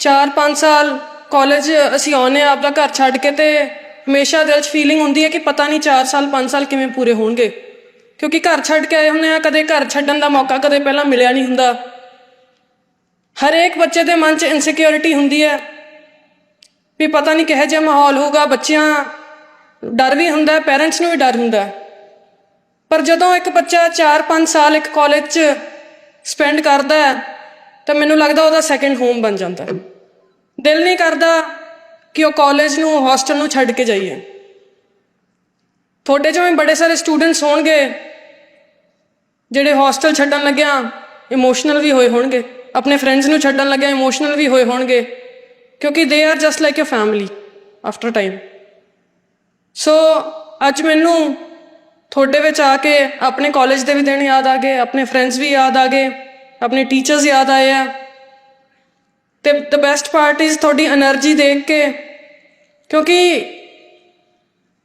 4-5 ਸਾਲ ਕਾਲਜ ਅਸੀਂ ਆਉਨੇ ਆ ਆਪਦਾ ਘਰ ਛੱਡ ਕੇ ਤੇ ਹਮੇਸ਼ਾ ਦਿਲ 'ਚ ਫੀਲਿੰਗ ਹੁੰਦੀ ਹੈ ਕਿ ਪਤਾ ਨਹੀਂ 4 ਸਾਲ 5 ਸਾਲ ਕਿਵੇਂ ਪੂਰੇ ਹੋਣਗੇ। ਕਿਉਂਕਿ ਘਰ ਛੱਡ ਕੇ ਆਏ ਹੁੰਦੇ ਆ ਕਦੇ ਘਰ ਛੱਡਣ ਦਾ ਮੌਕਾ ਕਦੇ ਪਹਿਲਾਂ ਮਿਲਿਆ ਨਹੀਂ ਹੁੰਦਾ। ਹਰੇਕ ਬੱਚੇ ਦੇ ਮਨ 'ਚ ਇਨਸਿਕਿਉਰਿਟੀ ਹੁੰਦੀ ਹੈ ਵੀ ਪਤਾ ਨਹੀਂ ਕਿਹੋ ਜਿਹਾ ਮਾਹੌਲ ਹੋਊਗਾ, ਬੱਚਿਆਂ ਡਰ ਵੀ ਹੁੰਦਾ ਹੈ ਪੇਰੈਂਟਸ ਨੂੰ ਵੀ ਡਰ ਹੁੰਦਾ। ਪਰ ਜਦੋਂ ਇੱਕ ਬੱਚਾ 4-5 ਸਾਲ ਇੱਕ ਕਾਲਜ 'ਚ ਸਪੈਂਡ ਕਰਦਾ ਹੈ, ਤਾਂ ਮੈਨੂੰ ਲੱਗਦਾ ਉਹਦਾ ਸੈਕੰਡ ਹੋਮ ਬਣ ਜਾਂਦਾ ਹੈ। ਦਿਲ ਨਹੀਂ ਕਰਦਾ ਕਿ ਉਹ ਕਾਲਜ ਨੂੰ ਹੋਸਟਲ ਨੂੰ ਛੱਡ ਕੇ ਜਾਈਏ। ਤੁਹਾਡੇ ਚੋਂ ਵੀ ਬੜੇ ਸਾਰੇ ਸਟੂਡੈਂਟਸ ਹੋਣਗੇ, ਜਿਹੜੇ ਹੋਸਟਲ ਛੱਡਣ ਲੱਗਿਆ ਇਮੋਸ਼ਨਲ ਵੀ ਹੋਏ ਹੋਣਗੇ, ਆਪਣੇ ਫਰੈਂਡਸ ਨੂੰ ਛੱਡਣ ਲੱਗਿਆ ਇਮੋਸ਼ਨਲ ਵੀ ਹੋਏ ਹੋਣਗੇ, ਕਿਉਂਕਿ they are just like a family after time so ਅੱਜ ਮੈਨੂੰ ਤੁਹਾਡੇ ਵਿੱਚ ਆ ਕੇ, ਆਪਣੇ ਕਾਲਜ ਦੇ ਵੀ ਦਿਨ ਯਾਦ ਆ ਗਏ, ਆਪਣੇ ਫਰੈਂਡਸ ਵੀ ਯਾਦ ਆ ਗਏ, ਆਪਣੇ ਟੀਚਰਸ ਯਾਦ ਆਏ ਆ। ਤੇ ਦ ਬੈਸਟ ਪਾਰਟ ਇਜ਼ ਤੁਹਾਡੀ એનર્ਜੀ ਦੇਖ ਕੇ, ਕਿਉਂਕਿ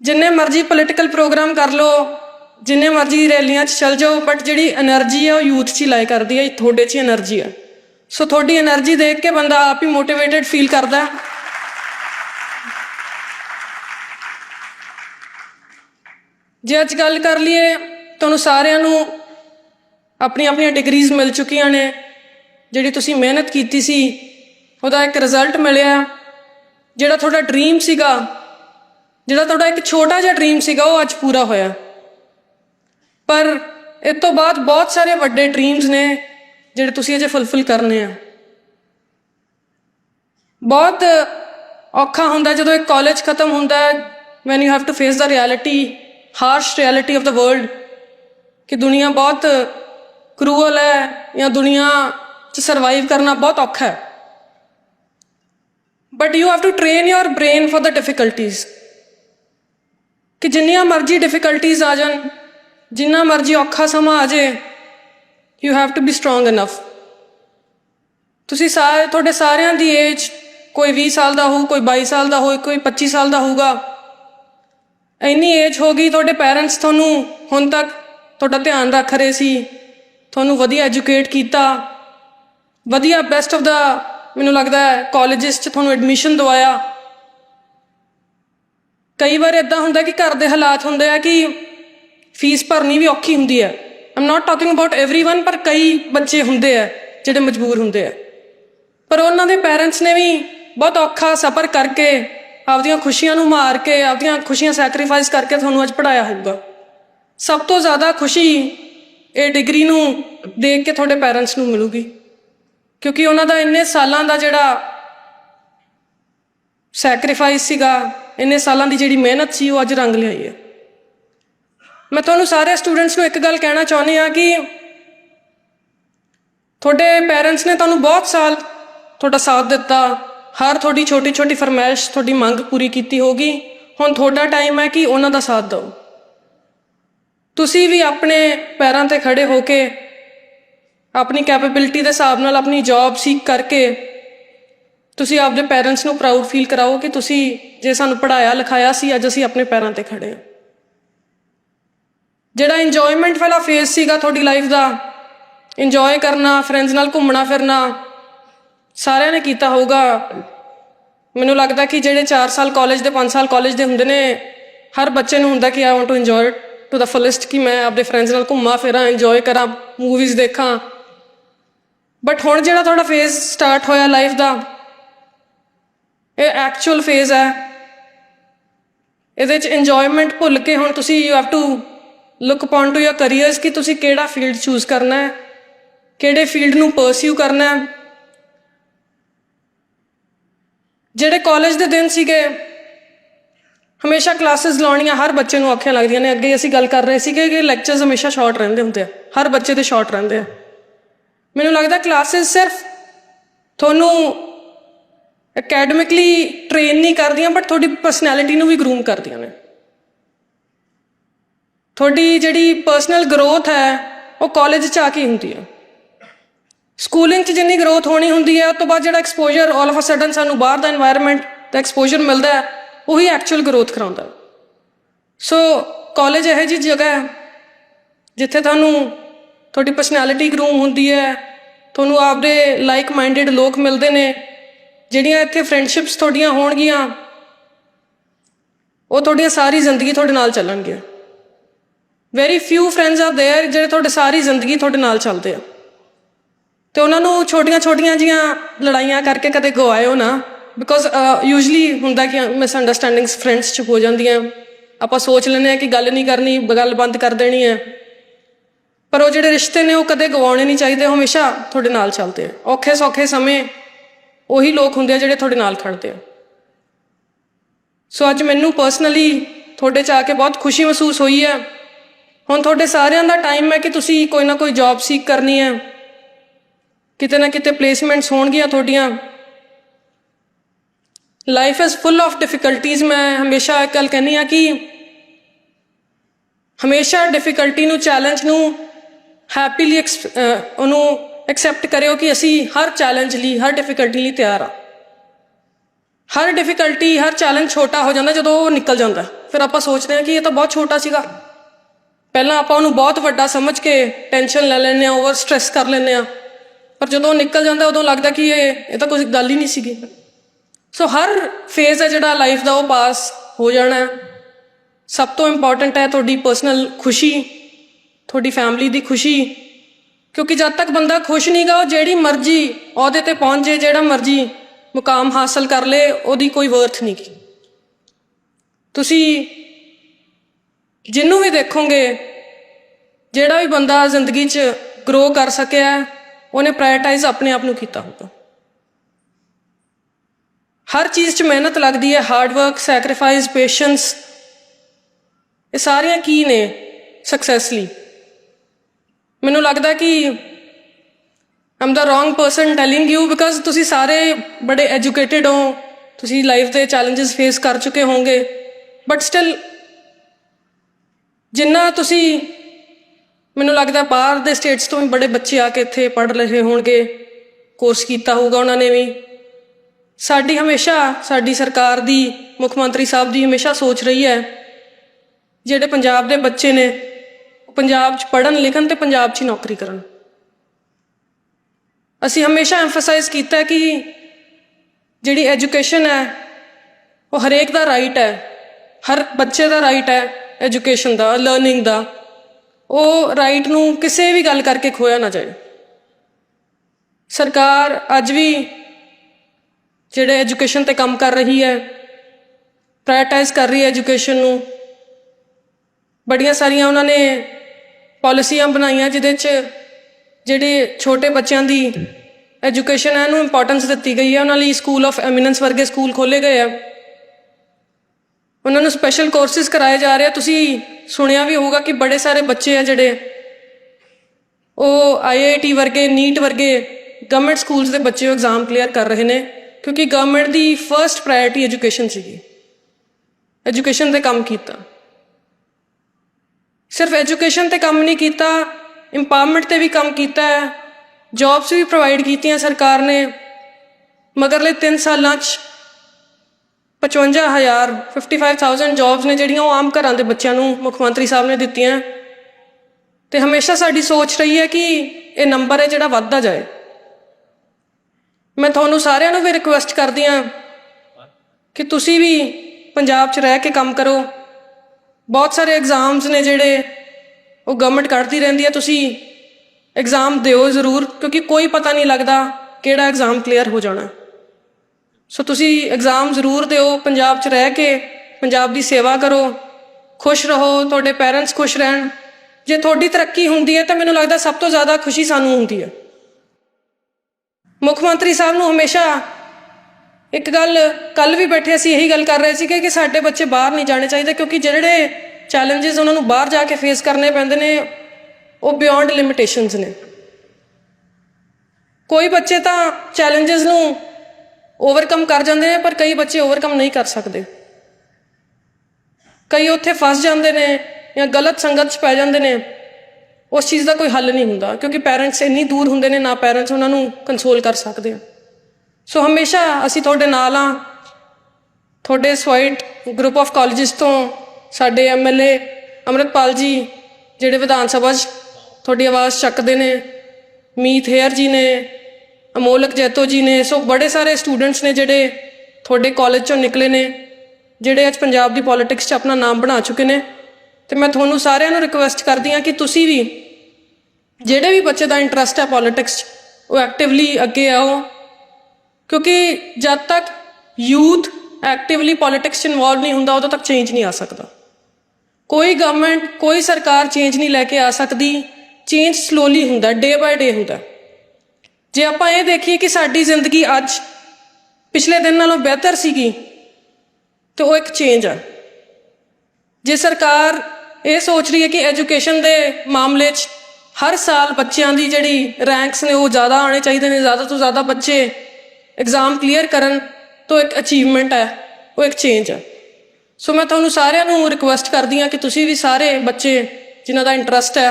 ਜਿੰਨੇ ਮਰਜ਼ੀ ਪੋਲੀਟੀਕਲ ਪ੍ਰੋਗਰਾਮ ਕਰ ਲੋ ਜਿੰਨੇ ਮਰਜ਼ੀ ਰੈਲੀਆਂ 'ਚ ਚਲ ਜਾਓ ਬਟ ਜਿਹੜੀ એનર્ਜੀ ਹੈ ਉਹ ਯੂਥ 'ਚ ਹੀ ਲਾਇ ਕਰਦੀ ਹੈ ਤੁਹਾਡੇ 'ਚ ਹੀ એનર્ਜੀ ਹੈ ਸੋ ਤੁਹਾਡੀ એનર્ਜੀ ਦੇਖ ਕੇ ਬੰਦਾ ਆਪ ਹੀ ਮੋਟੀਵੇਟਿਡ ਫੀਲ ਕਰਦਾ। ਜੇ ਅੱਜ ਗੱਲ ਕਰ ਲਈਏ, ਤੁਹਾਨੂੰ ਸਾਰਿਆਂ ਨੂੰ ਆਪਣੀ ਆਪਣੀਆਂ ਡਿਗਰੀਜ਼ ਮਿਲ ਚੁੱਕੀਆਂ ਨੇ, ਜਿਹੜੀ ਤੁਸੀਂ ਮਿਹਨਤ ਕੀਤੀ ਸੀ ਉਹਦਾ ਇੱਕ ਰਿਜ਼ਲਟ ਮਿਲਿਆ। ਜਿਹੜਾ ਤੁਹਾਡਾ ਡ੍ਰੀਮ ਸੀਗਾ, ਜਿਹੜਾ ਤੁਹਾਡਾ ਇੱਕ ਛੋਟਾ ਜਿਹਾ ਡ੍ਰੀਮ ਸੀਗਾ, ਉਹ ਅੱਜ ਪੂਰਾ ਹੋਇਆ। ਪਰ ਇਸ ਤੋਂ ਬਾਅਦ ਬਹੁਤ ਸਾਰੇ ਵੱਡੇ ਡ੍ਰੀਮਸ ਨੇ, ਜਿਹੜੇ ਤੁਸੀਂ ਅਜੇ ਫੁੱਲਫਿਲ ਕਰਨੇ ਆ। ਬਹੁਤ ਔਖਾ ਹੁੰਦਾ ਜਦੋਂ ਇੱਕ ਕਾਲਜ ਖਤਮ ਹੁੰਦਾ ਹੈ when you have to face the reality harsh reality of the world ਕਿ ਦੁਨੀਆ ਬਹੁਤ ਕਰੂਅਲ ਹੈ ਜਾਂ ਦੁਨੀਆ 'ਚ ਸਰਵਾਈਵ ਕਰਨਾ ਬਹੁਤ ਔਖਾ ਹੈ। But you have to train your brain for the difficulties ਕਿ ਜਿੰਨੀਆਂ ਮਰਜ਼ੀ ਡਿਫਿਕਲਟੀਜ਼ ਆ ਜਾਣ, ਜਿੰਨਾ ਮਰਜ਼ੀ ਔਖਾ ਸਮਾਂ ਆ ਜਾਏ you have to be strong enough ਤੁਸੀਂ ਸਾਰੇ, ਤੁਹਾਡੇ ਸਾਰਿਆਂ ਦੀ ਏਜ ਕੋਈ 20 ਸਾਲ ਦਾ ਹੋਊ, ਕੋਈ 22 ਸਾਲ ਦਾ ਹੋਊ, ਕੋਈ 25 ਸਾਲ ਦਾ ਹੋਊਗਾ। ਇੰਨੀ ਏਜ ਹੋ ਗਈ, ਤੁਹਾਡੇ ਪੈਰੈਂਟਸ ਤੁਹਾਨੂੰ ਹੁਣ ਤੱਕ ਤੁਹਾਡਾ ਧਿਆਨ ਰੱਖ ਰਹੇ ਸੀ, ਤੁਹਾਨੂੰ ਵਧੀਆ ਐਜੂਕੇਟ ਕੀਤਾ, ਵਧੀਆ ਬੈਸਟ ਆਫ ਦਾ ਮੈਨੂੰ ਲੱਗਦਾ ਹੈ ਕਾਲਜਿਸ 'ਚ ਤੁਹਾਨੂੰ ਐਡਮਿਸ਼ਨ ਦਵਾਇਆ ਕਈ ਵਾਰ ਇਦਾਂ ਹੁੰਦਾ ਕਿ ਘਰ ਦੇ ਹਾਲਾਤ ਹੁੰਦੇ ਆ ਕਿ ਫੀਸ ਭਰਨੀ ਵੀ ਔਖੀ ਹੁੰਦੀ ਹੈ I'm not talking about everyone ਪਰ ਕਈ ਬੱਚੇ ਹੁੰਦੇ ਆ ਜਿਹੜੇ ਮਜਬੂਰ ਹੁੰਦੇ ਆ ਪਰ ਉਹਨਾਂ ਦੇ ਪੈਰੈਂਟਸ ਨੇ ਵੀ ਬਹੁਤ ਔਖਾ ਸਫ਼ਰ ਕਰਕੇ ਆਪਦੀਆਂ ਖੁਸ਼ੀਆਂ ਨੂੰ ਮਾਰ ਕੇ ਆਪਦੀਆਂ ਖੁਸ਼ੀਆਂ ਸੈਕਰੀਫਾਈਸ ਕਰਕੇ ਤੁਹਾਨੂੰ ਅੱਜ ਪੜਾਇਆ ਹੋਊਗਾ ਸਭ ਤੋਂ ਜ਼ਿਆਦਾ ਖੁਸ਼ੀ ਇਹ ਡਿਗਰੀ ਨੂੰ ਦੇਖ ਕੇ ਤੁਹਾਡੇ ਪੈਰੈਂਟਸ ਨੂੰ ਮਿਲੂਗੀ ਕਿਉਂਕਿ ਉਹਨਾਂ ਦਾ ਇੰਨੇ ਸਾਲਾਂ ਦਾ ਜਿਹੜਾ ਸੈਕਰੀਫਾਈਸ ਸੀਗਾ, ਇੰਨੇ ਸਾਲਾਂ ਦੀ ਜਿਹੜੀ ਮਿਹਨਤ ਸੀ, ਉਹ ਅੱਜ ਰੰਗ ਲਿਆਈ ਹੈ। ਮੈਂ ਤੁਹਾਨੂੰ ਸਾਰੇ ਸਟੂਡੈਂਟਸ ਨੂੰ ਇੱਕ ਗੱਲ ਕਹਿਣਾ ਚਾਹੁੰਦੀ ਆ ਕਿ ਤੁਹਾਡੇ ਪੇਰੈਂਟਸ ਨੇ ਤੁਹਾਨੂੰ ਬਹੁਤ ਸਾਲ ਤੁਹਾਡਾ ਸਾਥ ਦਿੱਤਾ। ਹਰ ਤੁਹਾਡੀ ਛੋਟੀ ਛੋਟੀ ਫਰਮਾਇਸ਼, ਤੁਹਾਡੀ ਮੰਗ ਪੂਰੀ ਕੀਤੀ ਹੋਗੀ ਹੁਣ ਤੁਹਾਡਾ ਟਾਈਮ ਹੈ ਕਿ ਉਹਨਾਂ ਦਾ ਸਾਥ ਦਿਓ। ਤੁਸੀਂ ਵੀ ਆਪਣੇ ਪੈਰਾਂ ਤੇ ਖੜੇ ਹੋ ਕੇ ਆਪਣੀ ਕੈਪੇਬਿਲਿਟੀ ਦੇ ਹਿਸਾਬ ਨਾਲ ਆਪਣੀ ਜੌਬ ਸੀਕ ਕਰਕੇ ਤੁਸੀਂ ਆਪਦੇ ਪੇਰੈਂਟਸ ਨੂੰ ਪ੍ਰਾਊਡ ਫੀਲ ਕਰਾਓ ਕਿ ਤੁਸੀਂ ਜੇ ਸਾਨੂੰ ਪੜਾਇਆ ਲਿਖਾਇਆ ਸੀ, ਅੱਜ ਅਸੀਂ ਆਪਣੇ ਪੈਰਾਂ ਤੇ ਖੜੇ ਹਾਂ। ਜਿਹੜਾ ਇੰਜੋਇਮੈਂਟ ਵਾਲਾ ਫੇਸ ਸੀਗਾ ਤੁਹਾਡੀ ਲਾਈਫ ਦਾ ਇੰਜੋਏ ਕਰਨਾ ਫਰੈਂਡਸ ਨਾਲ ਘੁੰਮਣਾ ਫਿਰਨਾ, ਸਾਰਿਆਂ ਨੇ ਕੀਤਾ ਹੋਊਗਾ। ਮੈਨੂੰ ਲੱਗਦਾ ਕਿ ਜਿਹੜੇ 4 ਸਾਲ ਕਾਲਜ ਦੇ 5 ਸਾਲ ਕਾਲਜ ਦੇ ਹੁੰਦੇ ਨੇ, ਹਰ ਬੱਚੇ ਨੂੰ ਹੁੰਦਾ ਕਿ I want to enjoy to the fullest ਕਿ ਮੈਂ ਆਪਣੇ ਫਰੈਂਡਸ ਨਾਲ ਘੁੰਮਾਂ, ਫਿਰਾਂ ਇੰਜੋਏ ਕਰਾਂ ਮੂਵੀਜ਼ ਦੇਖਾਂ। ਬਟ ਹੁਣ ਜਿਹੜਾ ਤੁਹਾਡਾ ਫੇਜ਼ ਸਟਾਰਟ ਹੋਇਆ ਲਾਈਫ ਦਾ, ਇਹ ਐਕਚੁਅਲ ਫੇਜ਼ ਹੈ। ਇਹਦੇ ਚ ਇੰਜੋਇਮੈਂਟ ਭੁੱਲ ਕੇ ਹੁਣ ਤੁਸੀਂ you have to look upon to your careers ਕਿ ਤੁਸੀਂ ਕਿਹੜਾ ਫੀਲਡ ਚੂਜ਼ ਕਰਨਾ ਹੈ, ਕਿਹੜੇ ਫੀਲਡ ਨੂੰ ਪਰਸਿਊ ਕਰਨਾ ਹੈ। ਜਿਹੜੇ ਕਾਲਜ ਦੇ ਦਿਨ ਸੀਗੇ, ਹਮੇਸ਼ਾ ਕਲਾਸਿਸ ਲਾਉਣੀਆਂ ਹਰ ਬੱਚੇ ਨੂੰ ਔਖੀਆਂ ਲੱਗਦੀਆਂ ਨੇ। ਅੱਗੇ ਅਸੀਂ ਗੱਲ ਕਰ ਰਹੇ ਸੀਗੇ ਕਿ ਲੈਕਚਰਸ ਹਮੇਸ਼ਾ ਸ਼ਾਰਟ ਰਹਿੰਦੇ ਹੁੰਦੇ ਆ, ਹਰ ਬੱਚੇ ਦੇ ਸ਼ਾਰਟ ਰਹਿੰਦੇ ਆ। ਮੈਨੂੰ ਲੱਗਦਾ ਕਲਾਸਿਸ ਸਿਰਫ ਤੁਹਾਨੂੰ ਅਕੈਡਮਿਕਲੀ ਟ੍ਰੇਨ ਨਹੀਂ ਕਰਦੀਆਂ ਬਟ ਤੁਹਾਡੀ ਪਰਸਨੈਲਿਟੀ ਨੂੰ ਵੀ ਗਰੂਮ ਕਰਦੀਆਂ ਨੇ। ਤੁਹਾਡੀ ਜਿਹੜੀ ਪਰਸਨਲ ਗਰੋਥ ਹੈ, ਉਹ ਕਾਲਜ ਚ ਆ ਕੇ ਹੁੰਦੀ ਹੈ। ਸਕੂਲਿੰਗ ਚ ਜਿੰਨੀ ਗਰੋਥ ਹੋਣੀ ਹੁੰਦੀ ਹੈ ਉਸ ਤੋਂ ਬਾਅਦ ਜਿਹੜਾ exposure all of a sudden ਸਾਨੂੰ ਬਾਹਰ ਦਾ এনवायरमेंट ਦਾ ਐਕਸਪੋਜ਼ਰ ਮਿਲਦਾ ਹੈ, ਉਹੀ ਐਕਚੁਅਲ ਗਰੋਥ ਕਰਾਉਂਦਾ। ਸੋ ਕਾਲਜ ਇਹ ਜੀ ਜਗ੍ਹਾ ਹੈ, ਜਿੱਥੇ ਤੁਹਾਨੂੰ ਤੁਹਾਡੀ ਪਰਸਨੈਲਿਟੀ ਗਰੂਮ ਹੁੰਦੀ ਹੈ ਤੁਹਾਨੂੰ ਆਪਦੇ ਲਾਈਕ ਮਾਈਂਡਡ ਲੋਕ ਮਿਲਦੇ ਨੇ ਜਿਹੜੀਆਂ ਇੱਥੇ ਫਰੈਂਡਸ਼ਿਪਸ ਤੁਹਾਡੀਆਂ ਹੋਣਗੀਆਂ ਉਹ ਤੁਹਾਡੀਆਂ ਸਾਰੀ ਜ਼ਿੰਦਗੀ ਤੁਹਾਡੇ ਨਾਲ ਚੱਲਣਗੀਆਂ very few friends are there ਜਿਹੜੇ ਤੁਹਾਡੇ ਸਾਰੀ ਜ਼ਿੰਦਗੀ ਤੁਹਾਡੇ ਨਾਲ ਚੱਲਦੇ ਆ ਤੇ ਉਹਨਾਂ ਨੂੰ ਛੋਟੀਆਂ ਛੋਟੀਆਂ ਜੀਆਂ ਲੜਾਈਆਂ ਕਰਕੇ ਕਦੇ ਗਵਾਇਓ ਨਾ ਬਿਕੋਜ਼ ਯੂਜੂਲੀ ਹੁੰਦਾ ਕਿ ਮਿਸ ਅੰਡਰਸਟੈਂਡਿੰਗਸ ਫਰੈਂਡਸ ਚ ਹੋ ਜਾਂਦੀਆਂ ਆਪਾਂ ਸੋਚ ਲੈਂਦੇ ਆ ਕਿ ਗੱਲ ਨਹੀਂ ਕਰਨੀ ਗੱਲ ਬੰਦ ਕਰ ਦੇਣੀ ਹੈ ਪਰ ਉਹ ਜਿਹੜੇ ਰਿਸ਼ਤੇ ਨੇ, ਉਹ ਕਦੇ ਗਵਾਉਣੇ ਨਹੀਂ ਚਾਹੀਦੇ ਹਮੇਸ਼ਾ ਤੁਹਾਡੇ ਨਾਲ ਚੱਲਦੇ ਆ। ਔਖੇ ਸੌਖੇ ਸਮੇਂ ਉਹੀ ਲੋਕ ਹੁੰਦੇ ਆ ਜਿਹੜੇ ਤੁਹਾਡੇ ਨਾਲ ਖੜਦੇ ਆ। ਸੋ ਅੱਜ ਮੈਨੂੰ ਪਰਸਨਲੀ ਤੁਹਾਡੇ ਚ ਆ ਕੇ ਬਹੁਤ ਖੁਸ਼ੀ ਮਹਿਸੂਸ ਹੋਈ ਹੈ। ਹੁਣ ਤੁਹਾਡੇ ਸਾਰਿਆਂ ਦਾ ਟਾਈਮ ਹੈ ਕਿ ਤੁਸੀਂ ਕੋਈ ਨਾ ਕੋਈ ਜੌਬ ਸੀਕ ਕਰਨੀ ਹੈ। ਕਿਤੇ ਨਾ ਕਿਤੇ ਪਲੇਸਮੈਂਟਸ ਹੋਣਗੀਆਂ ਤੁਹਾਡੀਆਂ। Life is full of difficulties ਮੈਂ ਹਮੇਸ਼ਾ ਇਹ ਗੱਲ ਕਹਿੰਦੀ ਆ ਕਿ ਹਮੇਸ਼ਾ ਡਿਫਿਕਲਟੀ ਨੂੰ ਚੈਲੰਜ ਨੂੰ ਹੈਪੀਲੀ ਉਹਨੂੰ ਐਕਸੈਪਟ ਕਰਿਓ ਕਿ ਅਸੀਂ ਹਰ ਚੈਲੰਜ ਲਈ, ਹਰ ਡਿਫਿਕਲਟੀ ਲਈ ਤਿਆਰ ਆ। ਹਰ ਡਿਫਿਕਲਟੀ ਹਰ ਚੈਲੰਜ ਛੋਟਾ ਹੋ ਜਾਂਦਾ ਜਦੋਂ ਉਹ ਨਿਕਲ ਜਾਂਦਾ। ਫਿਰ ਆਪਾਂ ਸੋਚਦੇ ਹਾਂ ਕਿ ਇਹ ਤਾਂ ਬਹੁਤ ਛੋਟਾ ਸੀਗਾ। ਪਹਿਲਾਂ ਆਪਾਂ ਉਹਨੂੰ ਬਹੁਤ ਵੱਡਾ ਸਮਝ ਕੇ ਟੈਨਸ਼ਨ ਲੈ ਲੈਂਦੇ ਆ ਓਵਰ ਸਟ੍ਰੈਸ ਕਰ ਲੈਂਦੇ ਆ ਪਰ ਜਦੋਂ ਉਹ ਨਿਕਲ ਜਾਂਦਾ, ਉਦੋਂ ਲੱਗਦਾ ਕਿ ਇਹ ਇਹ ਤਾਂ ਕੋਈ ਗੱਲ ਹੀ ਨਹੀਂ ਸੀਗੀ। ਸੋ ਹਰ ਫੇਜ਼ ਹੈ ਜਿਹੜਾ ਲਾਈਫ ਦਾ ਉਹ ਪਾਸ ਹੋ ਜਾਣਾ ਸਭ ਤੋਂ ਇੰਪੋਰਟੈਂਟ ਹੈ ਤੁਹਾਡੀ ਪਰਸਨਲ ਖੁਸ਼ੀ। ਤੁਹਾਡੀ ਫੈਮਿਲੀ ਦੀ ਖੁਸ਼ੀ। ਕਿਉਂਕਿ ਜਦ ਤੱਕ ਬੰਦਾ ਖੁਸ਼ ਨਹੀਂਗਾ ਉਹ ਜਿਹੜੀ ਮਰਜ਼ੀ ਅਹੁਦੇ ਤੇ ਪਹੁੰਚ ਜੇ ਜਿਹੜਾ ਮਰਜ਼ੀ ਮੁਕਾਮ ਹਾਸਲ ਕਰ ਲੇ, ਉਹਦੀ ਕੋਈ ਵਰਥ ਨਹੀਂ ਗੀ। ਤੁਸੀਂ ਜਿਹਨੂੰ ਵੀ ਦੇਖੋਗੇ, ਜਿਹੜਾ ਵੀ ਬੰਦਾ ਜ਼ਿੰਦਗੀ 'ਚ ਗਰੋ ਕਰ ਸਕਿਆ, ਉਹਨੇ ਪ੍ਰਾਇਰਟਾਈਜ਼ ਆਪਣੇ ਆਪ ਨੂੰ ਕੀਤਾ ਹੋਊਗਾ। ਹਰ ਚੀਜ਼ 'ਚ ਮਿਹਨਤ ਲੱਗਦੀ ਹੈ ਹਾਰਡ ਵਰਕ ਸੈਕਰੀਫਾਈਸ ਪੇਸ਼ੈਂਸ ਇਹ ਸਾਰੀਆਂ ਕੀ ਨੇ ਸਕਸੈਸ ਲਈ ਮੈਨੂੰ ਲੱਗਦਾ ਕਿ am the wrong person telling you because ਤੁਸੀਂ ਸਾਰੇ ਬੜੇ ਐਜੂਕੇਟਿਡ ਹੋ। ਤੁਸੀਂ ਲਾਈਫ ਦੇ ਚੈਲੰਜਸ ਫੇਸ ਕਰ ਚੁੱਕੇ ਹੋਵੋਗੇ। ਬਟ ਸਟਿਲ ਜਿੰਨਾ ਤੁਸੀਂ ਮੈਨੂੰ ਲੱਗਦਾ ਬਾਹਰ ਦੇ ਸਟੇਟਸ ਤੋਂ ਵੀ ਬੜੇ ਬੱਚੇ ਆ ਕੇ ਇੱਥੇ ਪੜ੍ਹ ਰਹੇ ਹੋਣਗੇ ਕੋਰਸ ਕੀਤਾ ਹੋਊਗਾ ਉਹਨਾਂ ਨੇ ਵੀ। ਸਾਡੀ ਹਮੇਸ਼ਾ, ਸਾਡੀ ਸਰਕਾਰ ਦੀ, ਮੁੱਖ ਮੰਤਰੀ ਸਾਹਿਬ ਦੀ ਹਮੇਸ਼ਾ ਸੋਚ ਰਹੀ ਹੈ। ਜਿਹੜੇ ਪੰਜਾਬ ਦੇ ਬੱਚੇ ਨੇ ਪੰਜਾਬ 'ਚ ਪੜ੍ਹਨ, ਲਿਖਣ ਤੇ ਪੰਜਾਬ 'ਚ ਹੀ ਨੌਕਰੀ ਕਰਨ। ਅਸੀਂ ਹਮੇਸ਼ਾ ਐਮਫਸਾਈਜ਼ ਕੀਤਾ ਕਿ ਜਿਹੜੀ ਐਜੂਕੇਸ਼ਨ ਹੈ, ਉਹ ਹਰੇਕ ਦਾ ਰਾਈਟ ਹੈ। ਹਰ ਬੱਚੇ ਦਾ ਰਾਈਟ ਹੈ ਐਜੂਕੇਸ਼ਨ ਦਾ ਲਰਨਿੰਗ ਦਾ। ਉਹ ਰਾਈਟ ਨੂੰ ਕਿਸੇ ਵੀ ਗੱਲ ਕਰਕੇ ਖੋਇਆ ਨਾ ਜਾਏ। ਸਰਕਾਰ ਅੱਜ ਵੀ ਜਿਹੜੇ ਐਜੂਕੇਸ਼ਨ ਤੇ ਕੰਮ ਕਰ ਰਹੀ ਹੈ ਪ੍ਰਾਇੋਰਟਾਈਜ਼ ਕਰ ਰਹੀ ਹੈ ਐਜੂਕੇਸ਼ਨ ਨੂੰ। ਬੜੀਆਂ ਸਾਰੀਆਂ ਉਹਨਾਂ ਨੇ ਪਾਲਿਸੀਆਂ ਬਣਾਈਆਂ ਜਿਹਦੇ 'ਚ ਜਿਹੜੇ ਛੋਟੇ ਬੱਚਿਆਂ ਦੀ ਐਜੂਕੇਸ਼ਨ ਹੈ ਉਹਨੂੰ ਇੰਪੋਰਟੈਂਸ ਦਿੱਤੀ ਗਈ ਹੈ। ਉਹਨਾਂ ਲਈ ਸਕੂਲ ਆਫ ਐਮੀਨੈਂਸ ਵਰਗੇ ਸਕੂਲ ਖੋਲੇ ਗਏ ਆ। ਉਹਨਾਂ ਨੂੰ ਸਪੈਸ਼ਲ ਕੋਰਸਿਸ ਕਰਾਏ ਜਾ ਰਹੇ ਆ। ਤੁਸੀਂ ਸੁਣਿਆ ਵੀ ਹੋਊਗਾ ਕਿ ਬੜੇ ਸਾਰੇ ਬੱਚੇ ਆ ਜਿਹੜੇ ਉਹ ਆਈਆਈਟੀ ਵਰਗੇ ਨੀਟ ਵਰਗੇ ਗਵਰਨਮੈਂਟ ਸਕੂਲਸ ਦੇ ਬੱਚੇ ਉਹ ਐਗਜ਼ਾਮ ਕਲੀਅਰ ਕਰ ਰਹੇ ਨੇ, ਕਿਉਂਕਿ ਗਵਰਨਮੈਂਟ ਦੀ ਫਰਸਟ ਪ੍ਰਾਇੋਰਟੀ ਐਜੂਕੇਸ਼ਨ ਸੀਗੀ। ਐਜੂਕੇਸ਼ਨ ਤੇ ਕੰਮ ਕੀਤਾ। ਸਿਰਫ ਐਜੂਕੇਸ਼ਨ ਤੇ ਕੰਮ ਨਹੀਂ ਕੀਤਾ ਇੰਪਾਵਰਮੈਂਟ ਤੇ ਵੀ ਕੰਮ ਕੀਤਾ ਹੈ ਜੌਬਸ ਵੀ ਪ੍ਰੋਵਾਈਡ ਕੀਤੀਆਂ ਸਰਕਾਰ ਨੇ, ਮਗਰਲੇ 3 ਸਾਲਾਂ 'ਚ 55000 55000 ਜੌਬਸ ਨੇ ਜਿਹੜੀਆਂ ਉਹ ਆਮ ਘਰਾਂ ਦੇ ਬੱਚਿਆਂ ਨੂੰ ਮੁੱਖ ਮੰਤਰੀ ਸਾਹਿਬ ਨੇ ਦਿੱਤੀਆਂ ਤੇ ਹਮੇਸ਼ਾ ਸਾਡੀ ਸੋਚ ਰਹੀ ਹੈ ਕਿ ਇਹ ਨੰਬਰ ਹੈ ਜਿਹੜਾ ਵੱਧਦਾ ਜਾਏ। ਮੈਂ ਤੁਹਾਨੂੰ ਸਾਰਿਆਂ ਨੂੰ ਵੀ ਰਿਕੁਐਸਟ ਕਰਦੀ ਹਾਂ ਕਿ ਤੁਸੀਂ ਵੀ ਪੰਜਾਬ 'ਚ ਰਹਿ ਕੇ ਕੰਮ ਕਰੋ। ਬਹੁਤ ਸਾਰੇ ਐਗਜ਼ਾਮਸ ਨੇ ਜਿਹੜੇ ਉਹ ਗਵਰਨਮੈਂਟ ਕੱਢਦੀ ਰਹਿੰਦੀ ਹੈ, ਤੁਸੀਂ ਐਗਜ਼ਾਮ ਦਿਓ ਜ਼ਰੂਰ, ਕਿਉਂਕਿ ਕੋਈ ਪਤਾ ਨਹੀਂ ਲੱਗਦਾ ਕਿਹੜਾ ਐਗਜ਼ਾਮ ਕਲੀਅਰ ਹੋ ਜਾਣਾ। ਸੋ ਤੁਸੀਂ ਐਗਜ਼ਾਮ ਜ਼ਰੂਰ ਦਿਓ, ਪੰਜਾਬ 'ਚ ਰਹਿ ਕੇ ਪੰਜਾਬ ਦੀ ਸੇਵਾ ਕਰੋ, ਖੁਸ਼ ਰਹੋ, ਤੁਹਾਡੇ ਪੇਰੈਂਟਸ ਖੁਸ਼ ਰਹਿਣ। ਜੇ ਤੁਹਾਡੀ ਤਰੱਕੀ ਹੁੰਦੀ ਹੈ ਤਾਂ ਮੈਨੂੰ ਲੱਗਦਾ ਸਭ ਤੋਂ ਜ਼ਿਆਦਾ ਖੁਸ਼ੀ ਸਾਨੂੰ ਹੁੰਦੀ ਹੈ। ਮੁੱਖ ਮੰਤਰੀ ਸਾਹਿਬ ਨੂੰ ਹਮੇਸ਼ਾ ਇੱਕ ਗੱਲ ਕੱਲ ਵੀ ਬੈਠੇ ਅਸੀਂ ਇਹੀ ਗੱਲ ਕਰ ਰਹੇ ਸੀ ਕਿ ਸਾਡੇ ਬੱਚੇ ਬਾਹਰ ਨਹੀਂ ਜਾਣੇ ਚਾਹੀਦੇ ਕਿਉਂਕਿ ਜਿਹੜੇ ਚੈਲੰਜਸ ਉਹਨਾਂ ਨੂੰ ਬਾਹਰ ਜਾ ਕੇ ਫੇਸ ਕਰਨੇ ਪੈਂਦੇ ਨੇ, ਉਹ ਬਿਯੋਂਡ ਲਿਮਿਟੇਸ਼ਨਸ ਨੇ। ਕੋਈ ਬੱਚੇ ਤਾਂ ਚੈਲੰਜਸ ਨੂੰ ਓਵਰਕਮ ਕਰ ਜਾਂਦੇ ਨੇ, ਪਰ ਕਈ ਬੱਚੇ ਓਵਰਕਮ ਨਹੀਂ ਕਰ ਸਕਦੇ। ਕਈ ਉੱਥੇ ਫਸ ਜਾਂਦੇ ਨੇ ਜਾਂ ਗਲਤ ਸੰਗਤ 'ਚ ਪੈ ਜਾਂਦੇ ਨੇ, ਉਸ ਚੀਜ਼ ਦਾ ਕੋਈ ਹੱਲ ਨਹੀਂ ਹੁੰਦਾ ਕਿਉਂਕਿ ਪੈਰੈਂਟਸ ਇੰਨੀ ਦੂਰ ਹੁੰਦੇ ਨੇ, ਨਾ ਪੈਰੈਂਟਸ ਉਹਨਾਂ ਨੂੰ ਕੰਸੋਲ ਕਰ ਸਕਦੇ। ਆ ਸੋ ਹਮੇਸ਼ਾ ਅਸੀਂ ਤੁਹਾਡੇ ਨਾਲ ਆ ਤੁਹਾਡੇ ਸਵਾਈਟ ਗਰੁੱਪ ਆਫ ਕਾਲਜਸ ਤੋਂ ਸਾਡੇ ਐਮਐਲਏ ਅਮਰਤਪਾਲ ਜੀ ਜਿਹੜੇ ਵਿਧਾਨ ਸਭਾ 'ਚ ਤੁਹਾਡੀ ਆਵਾਜ਼ ਚੱਕਦੇ ਨੇ ਮੀਤ ਹੇਅਰ ਜੀ ਨੇ ਅਮੋਲਕ ਜੈਤੋ ਜੀ ਨੇ ਸੋ ਬੜੇ ਸਾਰੇ ਸਟੂਡੈਂਟਸ ਨੇ ਜਿਹੜੇ ਤੁਹਾਡੇ ਕਾਲਜ ਚੋਂ ਨਿਕਲੇ ਨੇ ਜਿਹੜੇ ਅੱਜ ਪੰਜਾਬ ਦੀ ਪੋਲਿਟਿਕਸ 'ਚ ਆਪਣਾ ਨਾਮ ਬਣਾ ਚੁੱਕੇ ਨੇ ਤੇ ਮੈਂ ਤੁਹਾਨੂੰ ਸਾਰਿਆਂ ਨੂੰ ਰਿਕੁਐਸਟ ਕਰਦੀ ਹਾਂ ਕਿ ਤੁਸੀਂ ਵੀ ਜਿਹੜੇ ਵੀ ਬੱਚੇ ਦਾ ਇੰਟਰਸਟ ਹੈ ਪੋਲਿਟਿਕਸ 'ਚ ਉਹ ਐਕਟਿਵਲੀ ਅੱਗੇ ਆਓ ਕਿਉਂਕਿ ਜਦ ਤੱਕ ਯੂਥ ਐਕਟਿਵਲੀ ਪੋਲਿਟਿਕਸ 'ਚ ਇਨਵੋਲਵ ਨਹੀਂ ਹੁੰਦਾ, ਉਦੋਂ ਤੱਕ ਚੇਂਜ ਨਹੀਂ ਆ ਸਕਦਾ। ਕੋਈ ਗਵਰਨਮੈਂਟ ਕੋਈ ਸਰਕਾਰ ਚੇਂਜ ਨਹੀਂ ਲੈ ਕੇ ਆ ਸਕਦੀ। ਚੇਂਜ ਸਲੋਲੀ ਹੁੰਦਾ ਡੇ ਬਾਏ ਡੇ ਹੁੰਦਾ। ਜੇ ਆਪਾਂ ਇਹ ਦੇਖੀਏ ਕਿ ਸਾਡੀ ਜ਼ਿੰਦਗੀ ਅੱਜ ਪਿਛਲੇ ਦਿਨ ਨਾਲੋਂ ਬਿਹਤਰ ਸੀਗੀ, ਤੇ ਉਹ ਇੱਕ ਚੇਂਜ ਆ। ਜੇ ਸਰਕਾਰ ਇਹ ਸੋਚ ਰਹੀ ਹੈ ਕਿ ਐਜੂਕੇਸ਼ਨ ਦੇ ਮਾਮਲੇ 'ਚ ਹਰ ਸਾਲ ਬੱਚਿਆਂ ਦੀ ਜਿਹੜੀ ਰੈਂਕਸ ਨੇ ਉਹ ਜ਼ਿਆਦਾ ਆਣੇ ਚਾਹੀਦੇ ਨੇ, ਜ਼ਿਆਦਾ ਤੋਂ ਜ਼ਿਆਦਾ ਬੱਚੇ ਐਗਜ਼ਾਮ ਕਲੀਅਰ ਕਰਨ ਤੋਂ ਇੱਕ ਅਚੀਵਮੈਂਟ ਹੈ, ਉਹ ਇੱਕ ਚੇਂਜ ਹੈ। ਸੋ ਮੈਂ ਤੁਹਾਨੂੰ ਸਾਰਿਆਂ ਨੂੰ ਰਿਕੁਐਸਟ ਕਰਦੀ ਹਾਂ ਕਿ ਤੁਸੀਂ ਵੀ ਸਾਰੇ ਬੱਚੇ ਜਿਨ੍ਹਾਂ ਦਾ ਇੰਟਰਸਟ ਹੈ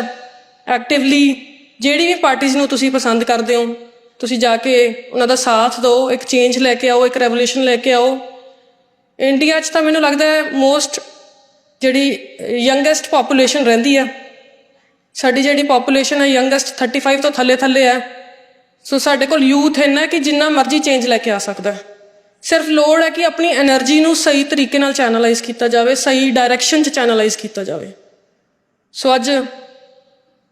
ਐਕਟਿਵਲੀ ਜਿਹੜੀ ਵੀ ਪਾਰਟੀਆਂ ਨੂੰ ਤੁਸੀਂ ਪਸੰਦ ਕਰਦੇ ਹੋ, ਤੁਸੀਂ ਜਾ ਕੇ ਉਹਨਾਂ ਦਾ ਸਾਥ ਦਿਓ, ਇੱਕ ਚੇਂਜ ਲੈ ਕੇ ਆਓ, ਇੱਕ ਰੈਵੋਲੂਸ਼ਨ ਲੈ ਕੇ ਆਓ। ਇੰਡੀਆ 'ਚ ਤਾਂ ਮੈਨੂੰ ਲੱਗਦਾ ਹੈ ਮੋਸਟ ਜਿਹੜੀ ਯੰਗੈਸਟ ਪੋਪੂਲੇਸ਼ਨ ਰਹਿੰਦੀ ਆ ਸਾਡੀ ਜਿਹੜੀ ਪੋਪੂਲੇਸ਼ਨ ਹੈ ਯੰਗੈਸਟ 35 ਤੋਂ ਥੱਲੇ ਥੱਲੇ ਹੈ। ਸੋ ਸਾਡੇ ਕੋਲ ਯੂਥ ਹੈ ਨਾ ਕਿ ਜਿੰਨਾ ਮਰਜ਼ੀ ਚੇਂਜ ਲੈ ਕੇ ਆ ਸਕਦਾ ਸਿਰਫ ਲੋੜ ਹੈ ਕਿ ਆਪਣੀ એનર્ਜੀ ਨੂੰ ਸਹੀ ਤਰੀਕੇ ਨਾਲ ਚੈਨਲਾਈਜ਼ ਕੀਤਾ ਜਾਵੇ, ਸਹੀ ਡਾਇਰੈਕਸ਼ਨ 'ਚ ਚੈਨਲਾਈਜ਼ ਕੀਤਾ ਜਾਵੇ। ਸੋ ਅੱਜ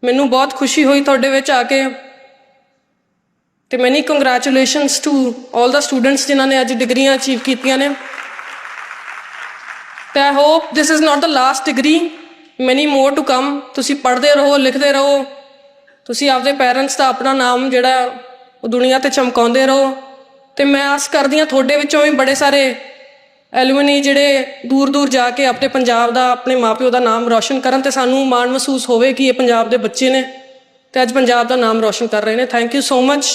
ਮੈਨੂੰ ਬਹੁਤ ਖੁਸ਼ੀ ਹੋਈ ਤੁਹਾਡੇ ਵਿੱਚ ਆ ਕੇ ਤੇ many congratulations to 올 the students ਜਿਨ੍ਹਾਂ ਨੇ ਅੱਜ ਡਿਗਰੀਆਂ ਅਚੀਵ ਕੀਤੀਆਂ ਨੇ। ਤੇ I hope this is not the last degree many more to come ਤੁਸੀਂ ਪੜ੍ਹਦੇ ਰਹੋ, ਲਿਖਦੇ ਰਹੋ। ਤੁਸੀਂ ਆਪਦੇ ਪੇਰੈਂਟਸ ਦਾ ਆਪਣਾ ਨਾਮ ਜਿਹੜਾ ਉਹ ਦੁਨੀਆ ਤੇ ਚਮਕਾਉਂਦੇ ਰਹੋ। ਤੇ ਮੈਂ ਆਸ ਕਰਦੀ ਹਾਂ ਤੁਹਾਡੇ ਵਿੱਚੋਂ ਵੀ ਬੜੇ ਸਾਰੇ ਐਲੂਮਨੀ ਜਿਹੜੇ ਦੂਰ ਦੂਰ ਜਾ ਕੇ ਆਪਣੇ ਪੰਜਾਬ ਦਾ, ਆਪਣੇ ਮਾਪਿਓ ਦਾ ਨਾਮ ਰੌਸ਼ਨ ਕਰਨ ਤੇ ਸਾਨੂੰ ਮਾਣ ਮਹਿਸੂਸ ਹੋਵੇ ਕਿ ਇਹ ਪੰਜਾਬ ਦੇ ਬੱਚੇ ਨੇ ਤੇ ਅੱਜ ਪੰਜਾਬ ਦਾ ਨਾਮ ਰੌਸ਼ਨ ਕਰ ਰਹੇ ਨੇ। Thank you so much